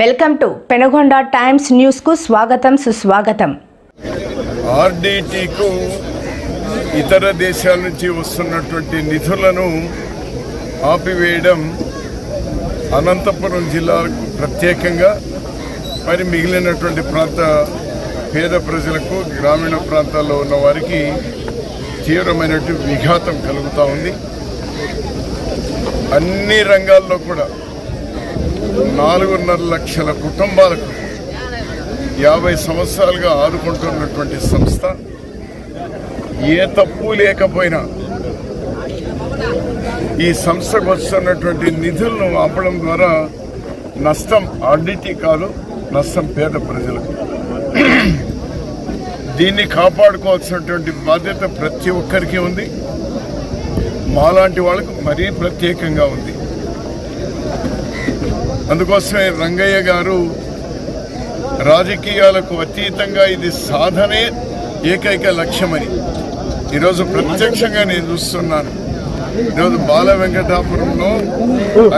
Welcome to Penagonda times న్యూస్కు స్వాగతం సుస్వాగతం. ఆర్డీటీకు ఇతర దేశాల నుంచి వస్తున్నటువంటి నిధులను ఆపివేయడం అనంతపురం జిల్లాకు ప్రత్యేకంగా మరి మిగిలినటువంటి ప్రాంత పేద ప్రజలకు గ్రామీణ ప్రాంతాల్లో ఉన్న వారికి తీవ్రమైనటువంటి విఘాతం కలుగుతూ ఉంది. అన్ని రంగాల్లో కూడా నాలుగున్నర లక్షల కుటుంబాలకు యాభై సంవత్సరాలుగా ఆదుకుంటున్నటువంటి సంస్థ ఏ తప్పు లేకపోయినా ఈ సంస్థకు వస్తున్నటువంటి నిధులను ఆపడం ద్వారా నష్టం ఆడిటీ కాదు నష్టం పేద ప్రజలకు. దీన్ని కాపాడుకోవాల్సినటువంటి బాధ్యత ప్రతి ఒక్కరికి ఉంది. మాలాంటి వాళ్ళకు మరీ ప్రత్యేకంగా ఉంది. అందుకోసమే రంగయ్య గారు రాజకీయాలకు అతీతంగా ఇది సాధనే ఏకైక లక్ష్యమని. ఈరోజు ప్రత్యక్షంగా నేను చూస్తున్నాను. ఈరోజు బాల వెంకటాపురంలో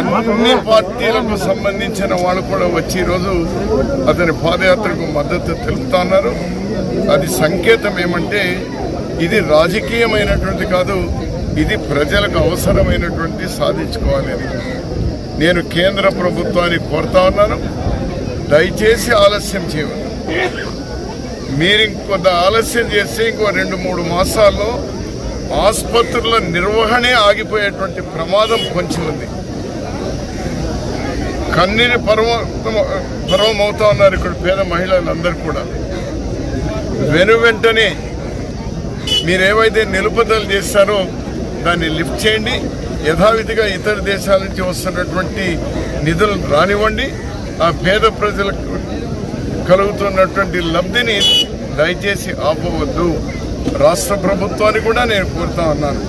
అన్ని పార్టీలకు సంబంధించిన వాళ్ళు కూడా వచ్చి ఈరోజు అతని పాదయాత్రకు మద్దతు తెలుపుతున్నారు. అది సంకేతం ఏమంటే ఇది రాజకీయమైనటువంటి కాదు ఇది ప్రజలకు అవసరమైనటువంటి సాధించుకోవాలి నేను కేంద్ర ప్రభుత్వాన్ని కోరుతా ఉన్నాను. దయచేసి ఆలస్యం చేయవద్దు. మీరు ఇంకొంత ఆలస్యం చేస్తే ఇంకో రెండు మూడు మాసాల్లో ఆసుపత్రుల నిర్వహణే ఆగిపోయేటువంటి ప్రమాదం కొంచెం ఉంది. కన్నీరు పర్వతం పర్వం అవుతా ఉన్నారు ఇక్కడ పేద మహిళలందరూ కూడా. వెను వెంటనే మీరేవైతే నిలుపుదల చేస్తారో దాన్ని లిఫ్ట్ చేయండి. యథావిధిగా ఇతర దేశాల నుంచి వస్తున్నటువంటి నిధులు రానివ్వండి. ఆ పేద ప్రజలకు కలుగుతున్నటువంటి లబ్ధిని దయచేసి ఆపవద్దు. రాష్ట్ర ప్రభుత్వాన్ని కూడా నేను కోరుతా ఉన్నాను.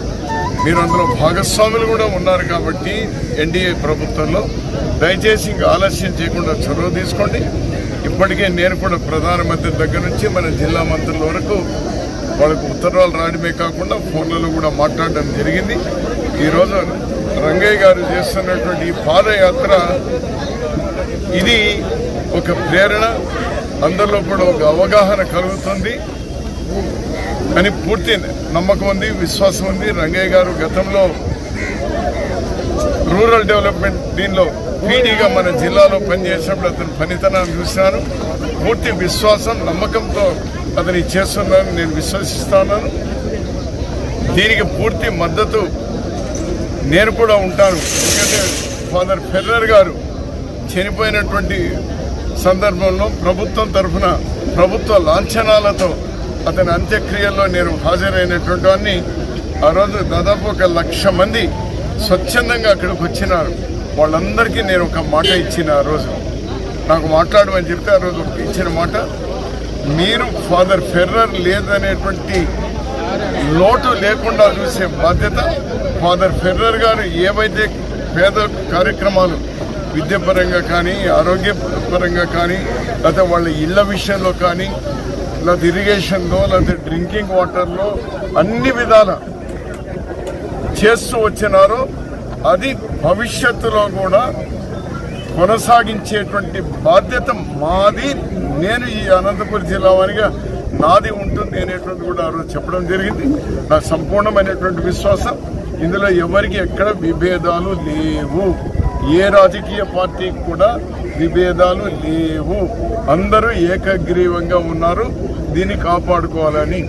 మీరు అందులో భాగస్వాములు కూడా ఉన్నారు కాబట్టి ఎన్డీఏ ప్రభుత్వంలో దయచేసి ఇంకా ఆలస్యం చేయకుండా చొరవ తీసుకోండి. ఇప్పటికే నేను కూడా ప్రధానమంత్రి దగ్గర నుంచి మన జిల్లా మంత్రుల వరకు వాళ్ళకు ఉత్తర్వాలు రావడమే కాకుండా ఫోన్లలో కూడా మాట్లాడడం జరిగింది. ఈరోజు రంగయ్య గారు చేస్తున్నటువంటి ఈ పాదయాత్ర ఇది ఒక ప్రేరణ అందరిలో కూడా ఒక అవగాహన కలుగుతుంది. అని పూర్తి నమ్మకం ఉంది విశ్వాసం ఉంది. రంగయ్య గారు గతంలో రూరల్ డెవలప్మెంట్ దీనిలో పీడీగా మన జిల్లాలో పనిచేసినప్పుడు అతని పనితనాన్ని చూశాను పూర్తి విశ్వాసం నమ్మకంతో అతని చేస్తున్నానని నేను విశ్వసిస్తున్నాను దీనికి పూర్తి మద్దతు నేను కూడా ఉంటాను. ఎందుకంటే ఫాదర్ ఫెర్రర్ గారు చనిపోయినటువంటి సందర్భంలో ప్రభుత్వం తరఫున ప్రభుత్వ లాంఛనాలతో అతని అంత్యక్రియల్లో నేను హాజరైనటువంటి వాడిని ఆ రోజు దాదాపు ఒక లక్ష మంది స్వచ్ఛందంగా అక్కడికి వచ్చినారు. వాళ్ళందరికీ నేను ఒక మాట ఇచ్చిన ఆ రోజు. నాకు మాట్లాడమని చెప్తే ఆ రోజు ఇచ్చిన మాట. మీరు ఫాదర్ ఫెర్రర్ లేదనేటువంటి లోటు లేకుండా చూసే బాధ్యత ఫాదర్ ఫెర్రర్ గారు ఏవైతే పేద కార్యక్రమాలు విద్యాపరంగా కానీ ఆరోగ్య పరంగా కానీ లేకపోతే వాళ్ళ ఇళ్ళ విషయంలో కానీ లేకపోతే ఇరిగేషన్లో లేకపోతే డ్రింకింగ్ వాటర్లో అన్ని విధాల చేస్తూ వచ్చినారో అది భవిష్యత్తులో కూడా కొనసాగించేటువంటి బాధ్యత మాది. నేను ఈ అనంతపురం జిల్లా వారిగా నాది ఉంటుంది అనేటువంటి కూడా ఆ రోజు చెప్పడం జరిగింది. నా సంపూర్ణమైనటువంటి విశ్వాసం. ఇందులో ఎవరికి ఎక్కడ విభేదాలు లేవు. ఏ రాజకీయ పార్టీకి కూడా విభేదాలు లేవు. అందరూ ఏకగ్రీవంగా ఉన్నారు. దీన్ని కాపాడుకోవాలని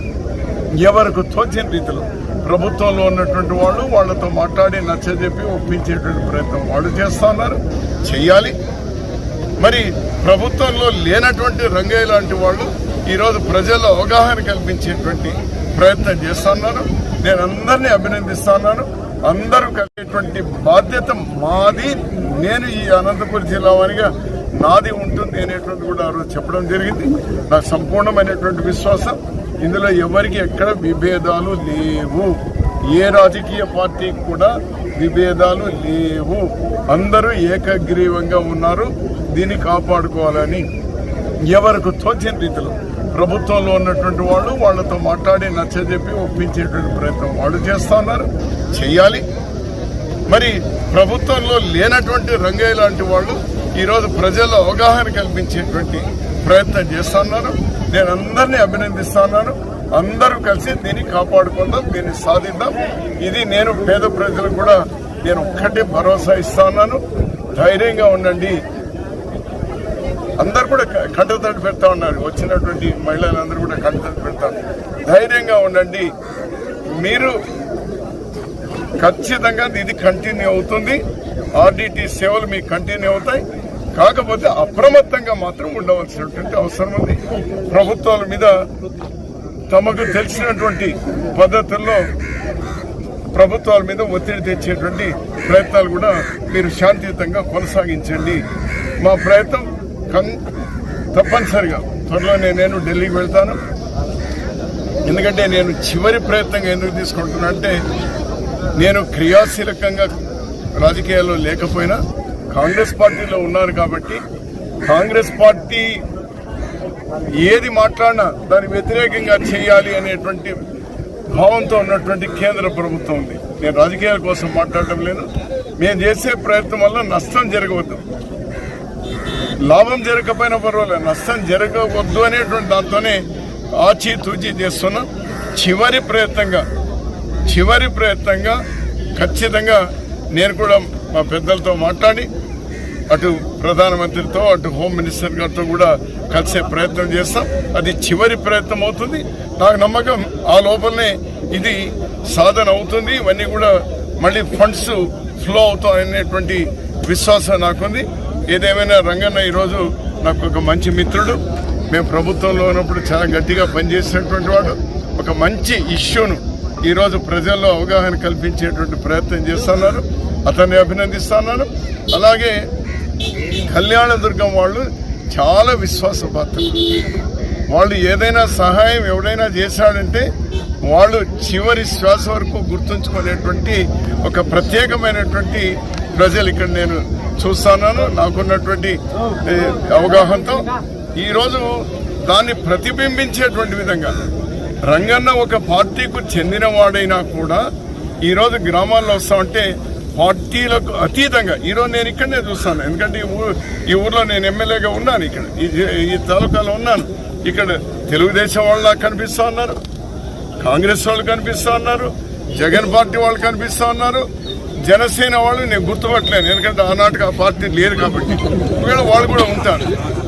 ఎవరికి తోచిన రీతిలో ప్రభుత్వంలో ఉన్నటువంటి వాళ్ళు వాళ్ళతో మాట్లాడి నచ్చజెప్పి ఒప్పించేటువంటి ప్రయత్నం వాళ్ళు చేస్తా ఉన్నారు చెయ్యాలి. మరి ప్రభుత్వంలో లేనటువంటి రంగయ్య లాంటి వాళ్ళు ఈరోజు ప్రజల్లో అవగాహన కల్పించేటువంటి ప్రయత్నం చేస్తున్నారు. నేను అందరినీ అభినందిస్తున్నాను. అందరూ కలిగేటువంటి బాధ్యత మాది. నేను ఈ అనంతపురం జిల్లా వారిగా నాది ఉంటుంది అనేటువంటి కూడా ఆ రోజు చెప్పడం జరిగింది. నాకు సంపూర్ణమైనటువంటి విశ్వాసం. ఇందులో ఎవరికి ఎక్కడ విభేదాలు లేవు. ఏ రాజకీయ పార్టీకి కూడా విభేదాలు లేవు. అందరూ ఏకగ్రీవంగా ఉన్నారు. దీన్ని కాపాడుకోవాలని ఎవరికి తోచిన రీతిలో ప్రభుత్వంలో ఉన్నటువంటి వాళ్ళు వాళ్ళతో మాట్లాడి నచ్చజెప్పి ఒప్పించేటువంటి ప్రయత్నం వాళ్ళు చేస్తా ఉన్నారు చేయాలి. మరి ప్రభుత్వంలో లేనటువంటి రంగయ్య లాంటి వాళ్ళు ఈరోజు ప్రజల్లో అవగాహన కల్పించేటువంటి ప్రయత్నం చేస్తున్నారు నేను అందరినీ అభినందిస్తున్నాను. అందరూ కలిసి దీన్ని కాపాడుకుందాం దీన్ని సాధిద్దాం. ఇది నేను పేద ప్రజలకు కూడా నేను ఒక్కటే భరోసా ఇస్తున్నాను. ధైర్యంగా ఉండండి. అందరు కూడా క- కంటతడి పెడతా ఉన్నారు. వచ్చినటువంటి మహిళలందరూ కూడా కంటతడి పెడతారు. ధైర్యంగా ఉండండి. మీరు ఖచ్చితంగా ఇది కంటిన్యూ అవుతుంది. ఆర్డిటి సేవలు మీకు కంటిన్యూ అవుతాయి. కాకపోతే అప్రమత్తంగా మాత్రం ఉండవలసినటువంటి అవసరం ఉంది. ప్రభుత్వాల మీద తమకు తెలిసినటువంటి పద్ధతుల్లో ప్రభుత్వాల మీద ఒత్తిడి తెచ్చేటువంటి ప్రయత్నాలు కూడా మీరు శాంతియుతంగా కొనసాగించండి. మా ప్రయత్నం కం- తప్పనిసరిగా త్వరలోనే నేను ఢిల్లీకి వెళ్తాను. ఎందుకంటే నేను చివరి ప్రయత్నంగా ఎందుకు తీసుకుంటున్నా అంటే నేను క్రియాశీలకంగా రాజకీయాల్లో లేకపోయినా కాంగ్రెస్ పార్టీలో ఉన్నారు కాబట్టి కాంగ్రెస్ పార్టీ ఏది మాట్లాడినా దాని వ్యతిరేకంగా చేయాలి అనేటువంటి భావంతో ఉన్నటువంటి కేంద్ర ప్రభుత్వం ఉంది. నేను రాజకీయాల కోసం మాట్లాడటం లేదు. మేము చేసే ప్రయత్నం వల్ల నష్టం జరగవద్దు. లాభం జరగకపోయినా పర్వాలేదు. నష్టం జరగవద్దు అనేటువంటి దాంతోనే ఆచి తూచి చేస్తున్నాం. చివరి ప్రయత్నంగా చివరి ప్రయత్నంగా ఖచ్చితంగా నేను కూడా మా పెద్దలతో మాట్లాడి అటు ప్రధానమంత్రితో అటు హోమ్ మినిస్టర్ గారితో కూడా కలిసే ప్రయత్నం చేస్తాం. అది చివరి ప్రయత్నం అవుతుంది. నాకు నమ్మకం ఆ లోపలనే ఇది సాధన అవుతుంది. ఇవన్నీ కూడా మళ్ళీ ఫండ్స్ ఫ్లో అవుతాయనేటువంటి విశ్వాసం నాకుంది. ఏదేమైనా రంగన్న ఈరోజు నాకు ఒక మంచి మిత్రుడు. మేము ప్రభుత్వంలో ఉన్నప్పుడు చాలా గట్టిగా పనిచేసినటువంటి వాడు. ఒక మంచి ఇష్యూను ఈరోజు ప్రజల్లో అవగాహన కల్పించేటువంటి ప్రయత్నం చేస్తున్నారు. అతన్ని అభినందిస్తున్నాను అలాగే కళ్యాణదుర్గం వాళ్ళు చాలా విశ్వాసపాత్రులు వాళ్ళు ఏదైనా సహాయం ఎవడైనా చేశాడంటే వాళ్ళు చివరి శ్వాస వరకు గుర్తుంచుకునేటువంటి ఒక ప్రత్యేకమైనటువంటి ప్రజలు ఇక్కడ నేను చూస్తున్నాను. నాకున్నటువంటి అవగాహనతో ఈరోజు దాన్ని ప్రతిబింబించేటువంటి విధంగా రంగన్న ఒక పార్టీకు చెందినవాడైనా కూడా ఈరోజు గ్రామాల్లో వస్తామంటే పార్టీలకు అతీతంగా. ఈరోజు నేను ఇక్కడనే చూస్తాను. ఎందుకంటే ఈ ఊరు ఈ ఊర్లో నేను ఎమ్మెల్యేగా ఉన్నాను ఇక్కడ. ఈ ఈ తాలూకాలో ఉన్నాను. ఇక్కడ తెలుగుదేశం వాళ్ళు కనిపిస్తూ ఉన్నారు. కాంగ్రెస్ వాళ్ళు కనిపిస్తూ ఉన్నారు. జగన్ పార్టీ వాళ్ళు కనిపిస్తూ ఉన్నారు. జనసేన వాళ్ళు నేను గుర్తుపట్టలేను. ఎందుకంటే ఆనాటికి ఆ పార్టీ లేదు కాబట్టి. ఒకవేళ వాళ్ళు కూడా ఉంటారు.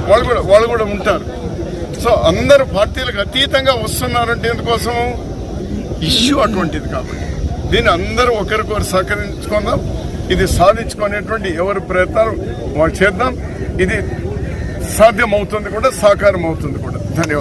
వాళ్ళు కూడా వాళ్ళు కూడా ఉంటారు. సో అందరు పార్టీలకు అతీతంగా వస్తున్నారంటే ఎందుకోసం ఇష్యూ అటువంటిది కాబట్టి. దీన్ని అందరూ ఒకరికొకరు సహకరించుకుందాం. ఇది సాధించుకునేటువంటి ఎవరి ప్రయత్నాలు చేద్దాం. ఇది సాధ్యమవుతుంది కూడా సాకారం అవుతుంది కూడా. ధన్యవాదాలు.